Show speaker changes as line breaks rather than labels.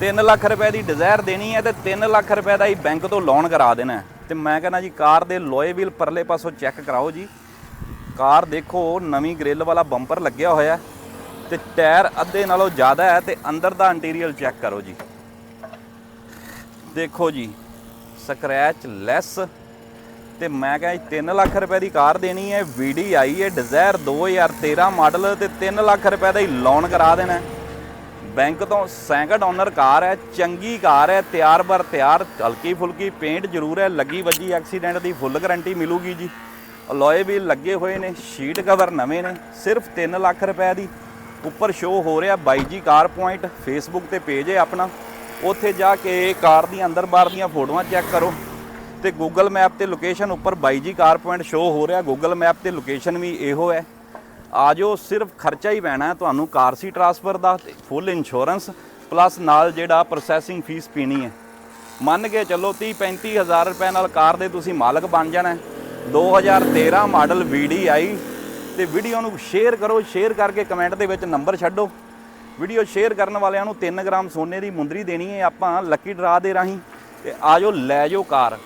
3 ਲੱਖ ਰੁਪਏ ਦੀ ਡਿਜ਼ਾਇਰ ਦੇਣੀ ਹੈ ਤੇ 3 ਲੱਖ ਰੁਪਏ ਦਾ ਹੀ ਬੈਂਕ ਤੋਂ ਲੋਨ ਕਰਾ ਦੇਣਾ ਹੈ। ਤੇ ਮੈਂ ਕਹਿੰਦਾ ਜੀ, ਕਾਰ ਦੇ ਲੋਏ ਵੀਲ ਪਰਲੇ ਪਾਸੋਂ ਚੈੱਕ ਕਰਾਓ ਜੀ। ਕਾਰ ਦੇਖੋ, ਨਵੀਂ ਗ੍ਰਿਲ ਵਾਲਾ ਬੰਪਰ ਲੱਗਿਆ ਹੋਇਆ ਹੈ ਤੇ ਟਾਇਰ ਅੱਧੇ ਨਾਲੋਂ ਜ਼ਿਆਦਾ ਹੈ ਤੇ ਅੰਦਰ ਦਾ ਇੰਟੀਰੀਅਰ ਚੈੱਕ ਕਰੋ ਜੀ। ਦੇਖੋ ਜੀ ਸਕ੍ਰੈਚ ਲੈਸ ਤੇ ਮੈਂ ਕਿਹਾ 3 ਲੱਖ ਰੁਪਏ ਦੀ ਕਾਰ ਦੇਣੀ ਹੈ, VDI ਹੈ ਡਿਜ਼ਾਇਰ 2013 ਮਾਡਲ ਤੇ 3 ਲੱਖ ਰੁਪਏ ਦਾ ਹੀ ਲੋਨ ਕਰਾ ਦੇਣਾ ਬੈਂਕ ਤੋਂ ਸੈਕੰਡ ਓਨਰ ਕਾਰ ਹੈ, ਚੰਗੀ ਕਾਰ ਹੈ, ਤਿਆਰ ਬਰ ਤਿਆਰ, ਹਲਕੀ ਫੁਲਕੀ ਪੇਂਟ ਜ਼ਰੂਰ ਹੈ, ਲੱਗੀ ਵੱਜੀ ਐਕਸੀਡੈਂਟ ਦੀ ਫੁੱਲ ਗਾਰੰਟੀ ਮਿਲੂਗੀ ਜੀ। ਅਲੋਏ ਵੀ ਲੱਗੇ ਹੋਏ ਨੇ, ਸ਼ੀਟ ਕਵਰ ਨਵੇਂ ਨੇ, ਸਿਰਫ 3 ਲੱਖ ਰੁਪਏ ਦੀ। ਉੱਪਰ ਸ਼ੋ ਹੋ ਰਿਹਾ ਬਾਈ ਜੀ ਕਾਰ ਪੁਆਇੰਟ ਫੇਸਬੁੱਕ ਤੇ ਪੇਜ ਹੈ ਆਪਣਾ। ਉੱਥੇ ਜਾ ਕੇ ਕਾਰ ਦੀਆਂ ਅੰਦਰ ਬਾਹਰ ਦੀਆਂ ਫੋਟੋਆਂ ਚੈੱਕ ਕਰੋ। ਤੇ ਗੂਗਲ ਮੈਪ ਤੇ ਲੋਕੇਸ਼ਨ ਉੱਪਰ ਬਾਈ ਜੀ ਕਾਰ ਪੁਆਇੰਟ ਸ਼ੋ ਹੋ ਰਿਹਾ ਗੂਗਲ ਮੈਪ ਤੇ ਲੋਕੇਸ਼ਨ ਵੀ ਇਹੋ ਹੈ। ਆਜੋ, ਸਿਰਫ ਖਰਚਾ ਹੀ ਪੈਣਾ ਤੁਹਾਨੂੰ ਕਾਰ ਸੀ ਟਰਾਂਸਫਰ ਦਾ, ਫੁੱਲ ਇੰਸ਼ੋਰੈਂਸ, ਪਲੱਸ ਨਾਲ ਜਿਹੜਾ ਪ੍ਰੋਸੈਸਿੰਗ ਫੀਸ ਪੀਣੀ ਹੈ। ਮੰਨ ਕੇ ਚੱਲੋ 30 35000 ਰੁਪਏ ਨਾਲ ਕਾਰ ਦੇ ਤੁਸੀਂ ਮਾਲਕ ਬਣ ਜਾਣਾ ਹੈ। 2013 ਮਾਡਲ VDI ਤੇ ਵੀਡੀਓ ਨੂੰ ਸ਼ੇਅਰ ਕਰੋ ਸ਼ੇਅਰ ਕਰਕੇ ਕਮੈਂਟ ਦੇ ਵਿੱਚ ਨੰਬਰ ਛੱਡੋ। ਵੀਡੀਓ ਸ਼ੇਅਰ ਕਰਨ ਵਾਲਿਆਂ ਨੂੰ 3 ਗ੍ਰਾਮ ਸੋਨੇ ਦੀ ਮੁੰਦਰੀ ਦੇਣੀ ਹੈ, ਆਪਾਂ ਲੱਕੀ ਡਰਾ ਦੇ ਰਾਹੀਂ। ਤੇ ਆਜੋ, ਲੈ ਜਾਓ ਕਾਰ।